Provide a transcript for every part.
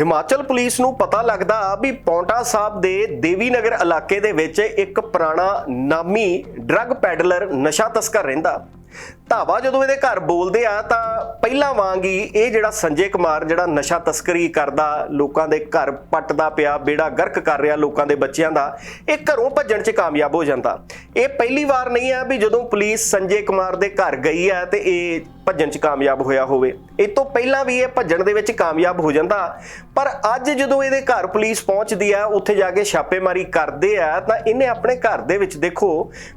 Himachal police ਨੂੰ ਪਤਾ ਲੱਗਦਾ ਵੀ ਪੌਂਟਾ ਸਾਹਿਬ ਦੇ ਦੇਵੀ ਨਗਰ ਇਲਾਕੇ ਦੇ ਵਿੱਚ ਇੱਕ ਪੁਰਾਣਾ ਨਾਮੀ ਡਰੱਗ ਪੈਡਲਰ ਨਸ਼ਾ ਤਸਕਰ ਰਹਿੰਦਾ। ਧਾਵਾ ਜਦੋਂ ਇਹਦੇ ਘਰ ਬੋਲਦੇ ਆ ਤਾਂ ਪਹਿਲਾਂ ਵਾਂਗ ਹੀ ਇਹ ਜਿਹੜਾ ਸੰਜੇ ਕੁਮਾਰ ਜਿਹੜਾ ਨਸ਼ਾ ਤਸਕਰੀ ਕਰਦਾ, ਲੋਕਾਂ ਦੇ ਘਰ ਪੱਟਦਾ ਪਿਆ, ਬੇੜਾ ਗਰਕ ਕਰ ਰਿਹਾ ਲੋਕਾਂ ਦੇ ਬੱਚਿਆਂ ਦਾ, ਇਹ ਘਰੋਂ ਭੱਜਣ 'ਚ ਕਾਮਯਾਬ ਹੋ ਜਾਂਦਾ। ਇਹ ਪਹਿਲੀ ਵਾਰ ਨਹੀਂ ਹੈ ਵੀ ਜਦੋਂ ਪੁਲਿਸ ਸੰਜੇ ਕੁਮਾਰ ਦੇ ਘਰ ਗਈ ਹੈ ਤੇ ਇਹ ਭੱਜਣ 'ਚ ਕਾਮਯਾਬ ਹੋਇਆ ਹੋਵੇ। ਇਹ ਤੋਂ ਪਹਿਲਾਂ ਵੀ ਇਹ ਭੱਜਣ ਦੇ ਵਿੱਚ ਕਾਮਯਾਬ ਹੋ ਜਾਂਦਾ। ਪਰ ਅੱਜ ਜਦੋਂ ਇਹਦੇ ਘਰ ਪੁਲਿਸ ਪਹੁੰਚਦੀ ਆ, ਉੱਥੇ ਜਾ ਕੇ ਛਾਪੇਮਾਰੀ ਕਰਦੇ ਆ, ਤਾਂ ਇਹਨੇ ਆਪਣੇ ਘਰ ਦੇ ਵਿੱਚ ਦੇਖੋ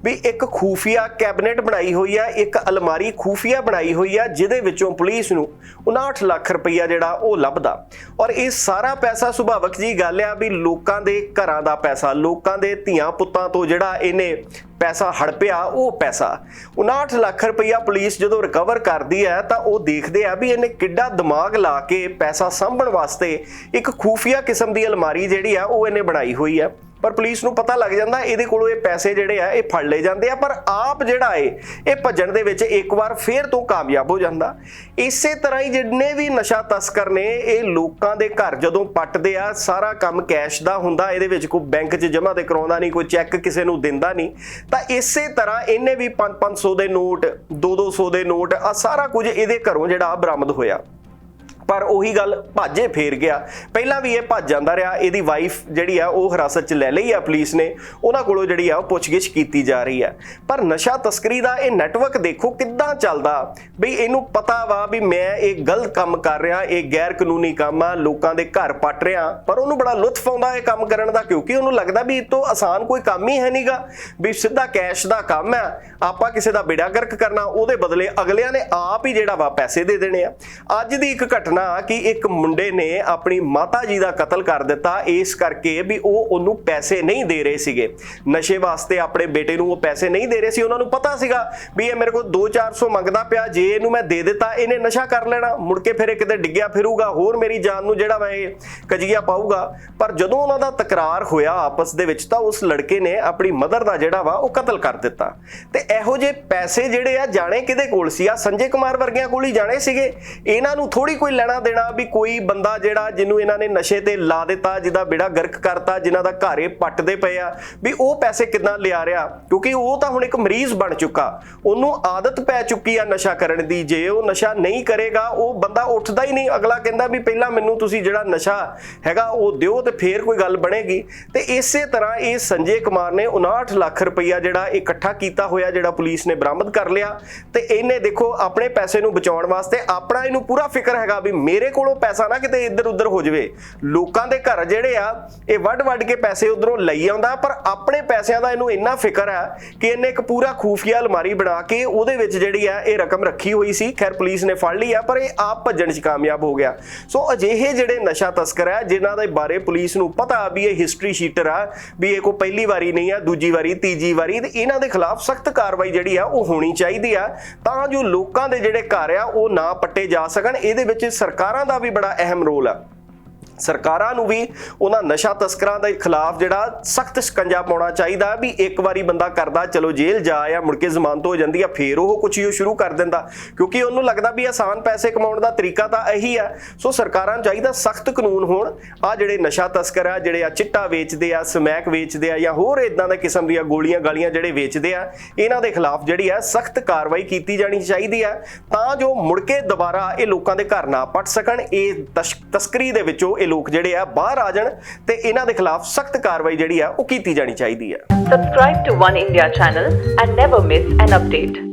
ਵੀ ਇੱਕ ਖੂਫੀਆ ਕੈਬਨਿਟ ਬਣਾਈ ਹੋਈ ਆ, ਇੱਕ ਅਲਮਾਰੀ ਖੂਫੀਆ ਬਣਾਈ ਹੋਈ ਆ, ਜਿਹਦੇ ਵਿੱਚੋਂ ਪੁਲਿਸ ਨੂੰ 59 ਲੱਖ ਰੁਪਈਆ ਜਿਹੜਾ ਉਹ ਲੱਭਦਾ। ਔਰ ਇਹ ਸਾਰਾ ਪੈਸਾ ਸੁਭਾਵਕ ਜੀ ਗੱਲ ਆ ਵੀ ਲੋਕਾਂ ਦੇ ਘਰਾਂ ਦਾ ਪੈਸਾ, ਲੋਕਾਂ ਦੇ ਧੀਆਂ ਪੁੱਤਾਂ ਤੋਂ ਜਿਹੜਾ ਇਹਨੇ ਪੈਸਾ ਹੜਪਿਆ, ਉਹ ਪੈਸਾ। 59 ਲੱਖ ਰੁਪਈਆ ਪੁਲਿਸ ਜਦੋਂ ਰਿਕਵਰ ਕਰਦੀ ਹੈ, ਤਾਂ ਉਹ ਦੇਖਦੇ ਆ ਵੀ ਇਹਨੇ ਕਿੱਡਾ ਦਿਮਾਗ ਲਾ ਕੇ ਪੈਸਾ ਸਾਂਭਣ ਵਾਸਤੇ ਇੱਕ ਖੂਫੀਆ ਕਿਸਮ ਦੀ ਅਲਮਾਰੀ ਜਿਹੜੀ ਆ, ਉਹ ਇਹਨੇ ਬਣਾਈ ਹੋਈ ਹੈ। ਪਰ ਪੁਲਿਸ ਨੂੰ ਪਤਾ ਲੱਗ ਜਾਂਦਾ ਇਹਦੇ ਕੋਲੋਂ ਇਹ ਪੈਸੇ ਜਿਹੜੇ ਆ, ਇਹ ਫੜ ਲਏ ਜਾਂਦੇ ਆ। ਪਰ ਆਪ ਜਿਹੜਾ ਏ, ਇਹ ਭੱਜਣ ਦੇ ਵਿੱਚ ਇੱਕ ਵਾਰ ਫੇਰ ਤੋਂ ਕਾਮਯਾਬ ਹੋ ਜਾਂਦਾ। ਇਸੇ ਤਰ੍ਹਾਂ ਹੀ ਜਿੰਨੇ ਵੀ ਨਸ਼ਾ ਤਸਕਰ ਨੇ, ਇਹ ਲੋਕਾਂ ਦੇ ਘਰ ਜਦੋਂ ਪੱਟਦੇ ਆ, ਸਾਰਾ ਕੰਮ ਕੈਸ਼ ਦਾ ਹੁੰਦਾ। ਇਹਦੇ ਵਿੱਚ ਕੋਈ ਬੈਂਕ 'ਚ ਜਮ੍ਹਾਂ ਤੇ ਕਰਾਉਂਦਾ ਨਹੀਂ, ਕੋਈ ਚੈੱਕ ਕਿਸੇ ਨੂੰ ਦਿੰਦਾ ਨਹੀਂ। ਤਾਂ ਇਸੇ ਤਰ੍ਹਾਂ ਇਹਨੇ ਵੀ 5-500 ਦੇ ਨੋਟ 2-200 ਦੇ ਨੋਟ ਆ ਸਾਰਾ ਕੁਝ ਇਹਦੇ ਘਰੋਂ ਜਿਹੜਾ ਬਰਾਮਦ ਹੋਇਆ। ਪਰ ਉਹੀ ਗੱਲ ਭਾਜੇ ਫੇਰ ਗਿਆ। ਪਹਿਲਾਂ ਵੀ ਇਹ ਭੱਜ ਜਾਂਦਾ ਰਿਹਾ, ਇਹਦੀ ਵਾਈਫ ਜਿਹੜੀ ਆ, ਉਹ ਹਿਰਾਸਤ 'ਚ ਲੈ ਲਈ ਆ ਪੁਲਿਸ ਨੇ। ਉਹਨਾਂ ਕੋਲੋਂ ਜਿਹੜੀ ਆ, ਉਹ ਪੁੱਛਗਿੱਛ ਕੀਤੀ ਜਾ ਰਹੀ ਹੈ ਪਰ ਨਸ਼ਾ ਤਸਕਰੀ ਦਾ ਇਹ ਨੈਟਵਰਕ ਦੇਖੋ ਕਿੱਦਾਂ ਚੱਲਦਾ। ਬਈ ਇਹਨੂੰ ਪਤਾ ਵਾ ਵੀ ਮੈਂ ਇਹ ਗਲਤ ਕੰਮ ਕਰ ਰਿਹਾ, ਇਹ ਗੈਰ ਕਾਨੂੰਨੀ ਕੰਮ ਆ, ਲੋਕਾਂ ਦੇ ਘਰ ਪੱਟ ਰਿਹਾ। ਪਰ ਉਹਨੂੰ ਬੜਾ ਲੁਤਫ ਆਉਂਦਾ ਇਹ ਕੰਮ ਕਰਨ ਦਾ, ਕਿਉਂਕਿ ਉਹਨੂੰ ਲੱਗਦਾ ਵੀ ਇਹ ਤੋਂ ਆਸਾਨ ਕੋਈ ਕੰਮ ਹੀ ਹੈ ਨਹੀਂਗਾ ਵੀ ਸਿੱਧਾ ਕੈਸ਼ ਦਾ ਕੰਮ ਹੈ ਆਪਾਂ ਕਿਸੇ ਦਾ ਬੇੜਾ ਗਰਕ ਕਰਨਾ, ਉਹਦੇ ਬਦਲੇ ਅਗਲਿਆਂ ਨੇ ਆਪ ਹੀ ਜਿਹੜਾ ਵਾ ਪੈਸੇ ਦੇ ਦੇਣੇ ਆ। ਅੱਜ ਦੀ ਇੱਕ ਘਟਨਾ ਕਿ ਇੱਕ ਮੁੰਡੇ ਨੇ ਆਪਣੀ ਮਾਤਾ ਜੀ ਦਾ ਕਤਲ ਕਰ ਦਿੱਤਾ। ਇਸ ਕਰਕੇ ਵੀ ਉਹ ਉਹਨੂੰ ਪੈਸੇ ਨਹੀਂ ਦੇ ਰਹੇ ਸੀਗੇ। ਨਸ਼ੇ ਵਾਸਤੇ ਆਪਣੇ ਬੇਟੇ ਨੂੰ ਉਹ ਪੈਸੇ ਨਹੀਂ ਦੇ ਰਹੇ ਸੀ। ਉਹਨਾਂ ਨੂੰ ਪਤਾ ਸੀਗਾ ਵੀ ਇਹ ਮੇਰੇ ਕੋਲ 2-400 ਮੰਗਦਾ ਪਿਆ। ਜੇ ਇਹਨੂੰ ਮੈਂ ਦੇ ਦਿੱਤਾ, ਇਹਨੇ ਨਸ਼ਾ ਕਰ ਲੈਣਾ। ਮੁੜ ਕੇ ਫਿਰ ਇਹ ਕਿਤੇ ਡਿੱਗਿਆ ਫਿਰੂਗਾ। ਹੋਰ ਮੇਰੀ ਜਾਨ ਨੂੰ ਜਿਹੜਾ ਵਾ ਇਹ ਕਜੀਆ ਪਾਊਗਾ। ਪਰ ਜਦੋਂ ਉਹਨਾਂ ਦਾ ਤਕਰਾਰ ਹੋਇਆ ਆਪਸ ਦੇ ਵਿੱਚ, ਤਾਂ ਉਸ ਲੜਕੇ ਨੇ ਆਪਣੀ ਮਦਰ ਦਾ ਜਿਹੜਾ ਵਾ, ਉਹ ਕਤਲ ਕਰ ਦਿੱਤਾ। ਤੇ ਇਹੋ ਜਿਹੇ ਪੈਸੇ ਜਿਹੜੇ ਆ, ਜਾਣੇ ਕਿਹਦੇ ਕੋਲ ਸੀ? ਆ ਸੰਜੇ ਕੁਮਾਰ ਵਰਗਿਆਂ ਕੋਲ ਹੀ ਜਾਣੇ ਸੀਗੇ। ਇਹਨਾਂ ਨੂੰ ਥੋੜੀ ਕੋਈ ਲੈਣਾ ਦੇਣਾ ਵੀ ਕੋਈ ਬੰਦਾ ਜਿਹੜਾ ਜਿਹਨੂੰ ਇਹਨਾਂ ਨੇ ਨਸ਼ੇ ਤੇ ਲਾ ਦਿੱਤਾ, ਜਿਹਦਾ ਬੇੜਾ ਗਰਕ ਕਰਤਾ ਜਿਨ੍ਹਾਂ ਦਾ ਘਾਰੇ ਪੱਟਦੇ ਪਏ ਆ, ਵੀ ਉਹ ਪੈਸੇ ਕਿੱਦਾਂ ਲਿਆ ਰਿਹਾ? ਕਿਉਂਕਿ ਉਹ ਤਾਂ ਹੁਣ ਇੱਕ ਮਰੀਜ਼ ਬਣ ਚੁੱਕਾ। ਉਹਨੂੰ ਆਦਤ ਪੈ ਚੁੱਕੀ ਆ ਨਸ਼ਾ ਕਰਨ ਦੀ। ਜੇ ਉਹ ਨਸ਼ਾ ਨਹੀਂ ਕਰੇਗਾ, ਉਹ ਬੰਦਾ ਉੱਠਦਾ ਹੀ ਨਹੀਂ। ਅਗਲਾ ਕਹਿੰਦਾ ਵੀ ਪਹਿਲਾਂ ਮੈਨੂੰ ਤੁਸੀਂ ਜਿਹੜਾ ਨਸ਼ਾ ਹੈਗਾ, ਉਹ ਦਿਓ ਤੇ ਫੇਰ ਕੋਈ ਗੱਲ ਬਣੇਗੀ। ਤੇ ਇਸੇ ਤਰ੍ਹਾਂ ਇਹ ਸੰਜੇ ਕੁਮਾਰ ਨੇ 59 ਲੱਖ ਰੁਪਈਆ ਜਿਹੜਾ ਇਕੱਠਾ ਕੀਤਾ ਹੋਇਆ, ਜਿਹੜਾ ਪੁਲਿਸ ਨੇ ਬਰਾਮਦ ਕਰ ਲਿਆ। ਤੇ ਇਹਨੇ ਦੇਖੋ, ਆਪਣੇ ਪੈਸੇ ਨੂੰ ਬਚਾਉਣ ਵਾਸਤੇ ਆਪਣਾ ਇਹਨੂੰ ਪੂਰਾ ਫਿਕਰ ਹੈਗਾ ਵੀ ਮੇਰੇ ਕੋਲੋਂ ਪੈਸਾ ਨਾ ਕਿਤੇ ਇੱਧਰ ਉੱਧਰ ਹੋ ਜਾਵੇ। ਲੋਕਾਂ ਦੇ ਘਰ ਜਿਹੜੇ ਆ, ਇਹ ਵੱਡ ਵੱਡ ਕੇ ਪੈਸੇ ਉਧਰੋਂ ਲਈ ਆਉਂਦਾ, ਪਰ ਆਪਣੇ ਪੈਸਿਆਂ ਦਾ ਇਹਨੂੰ ਇੰਨਾ ਫਿਕਰ ਆ ਕਿ ਇਹਨੇ ਇੱਕ ਪੂਰਾ ਖੂਫੀਆ ਅਲਮਾਰੀ ਬਣਾ ਕੇ ਉਹਦੇ ਵਿੱਚ ਜਿਹੜੀ ਆ, ਇਹ ਰਕਮ ਰੱਖੀ ਹੋਈ ਸੀ। ਖੈਰ, ਪੁਲਿਸ ਨੇ ਫੜ ਲਈ ਆ, ਪਰ ਇਹ ਆਪ ਭੱਜਣ 'ਚ ਕਾਮਯਾਬ ਹੋ ਗਿਆ। ਸੋ ਅਜਿਹੇ ਜਿਹੜੇ ਨਸ਼ਾ ਤਸਕਰ ਆ, ਜਿਨ੍ਹਾਂ ਦੇ ਬਾਰੇ ਪੁਲਿਸ ਨੂੰ ਪਤਾ ਵੀ ਇਹ ਹਿਸਟਰੀ ਸ਼ੀਟਰ ਆ, ਵੀ ਇਹ ਕੋਈ ਪਹਿਲੀ ਵਾਰੀ ਨਹੀਂ ਆ, ਦੂਜੀ ਵਾਰੀ, ਤੀਜੀ ਵਾਰੀ, ਤੇ ਇਹਨਾਂ ਦੇ ਖਿਲਾਫ ਸਖਤ ਕਾਰਵਾਈ ਜਿਹੜੀ ਆ, ਉਹ ਹੋਣੀ ਚਾਹੀਦੀ ਆ, ਤਾਂ ਜੋ ਲੋਕਾਂ ਦੇ ਜਿਹੜੇ ਘਰ ਆ, ਉਹ ਨਾ ਪੱਟੇ ਜਾ ਸਕਣ। ਇਹਦੇ ਵਿੱਚ ਸਰਕਾਰਾਂ ਦਾ ਵੀ ਬੜਾ ਅਹਿਮ ਰੋਲ ਆ। ਸਰਕਾਰਾਂ ਨੂੰ ਵੀ ਉਹਨਾਂ ਨਸ਼ਾ ਤਸਕਰਾਂ ਦੇ ਖਿਲਾਫ ਜਿਹੜਾ ਸਖਤ ਸ਼ਿਕੰਜਾ ਪਾਉਣਾ ਚਾਹੀਦਾ ਵੀ ਇੱਕ ਵਾਰੀ ਬੰਦਾ ਕਰਦਾ, ਚਲੋ ਜੇਲ੍ਹ ਜਾ ਆ ਮੁੜ ਕੇ ਜ਼ਮਾਨਤ ਹੋ ਜਾਂਦੀ ਆ, ਫੇਰ ਉਹ ਕੁਛ ਹੀ ਸ਼ੁਰੂ ਕਰ ਦਿੰਦਾ। ਕਿਉਂਕਿ ਉਹਨੂੰ ਲੱਗਦਾ ਵੀ ਆਸਾਨ ਪੈਸੇ ਕਮਾਉਣ ਦਾ ਤਰੀਕਾ ਤਾਂ ਇਹੀ ਆ। ਸੋ ਸਰਕਾਰਾਂ ਨੂੰ ਚਾਹੀਦਾ ਸਖਤ ਕਾਨੂੰਨ ਹੋਣ। ਆ ਜਿਹੜੇ ਨਸ਼ਾ ਤਸਕਰ ਆ, ਜਿਹੜੇ ਆ ਚਿੱਟਾ ਵੇਚਦੇ ਆ, ਸਮੈਕ ਵੇਚਦੇ ਆ ਜਾਂ ਹੋਰ ਇਦਾਂ ਦੇ ਕਿਸਮ ਦੀਆਂ ਗੋਲੀਆਂ ਗਾਲੀਆਂ ਜਿਹੜੇ ਵੇਚਦੇ ਆ, ਇਹਨਾਂ ਦੇ ਖਿਲਾਫ ਜਿਹੜੀ ਆ ਸਖਤ ਕਾਰਵਾਈ ਕੀਤੀ ਜਾਣੀ ਚਾਹੀਦੀ ਆ ਤਾਂ ਜੋ ਮੁੜ ਕੇ ਦੁਬਾਰਾ ਇਹ ਲੋਕਾਂ ਦੇ ਘਰ ਨਾ ਪਟ ਸਕਣ, ਇਹ ਤਸ਼- ਤਸਕਰੀ ਦੇ ਵਿੱਚੋਂ ਇਹ ਲੋਕ ਜਿਹੜੇ ਆ ਬਾਹਰ ਆ ਜਾਣ ਤੇ ਇਹਨਾਂ ਦੇ ਖਿਲਾਫ ਸਖਤ ਕਾਰਵਾਈ ਜਿਹੜੀ ਆ ਉਹ ਕੀਤੀ ਜਾਣੀ ਚਾਹੀਦੀ ਆ subscribe to Oneindia channel and never miss an update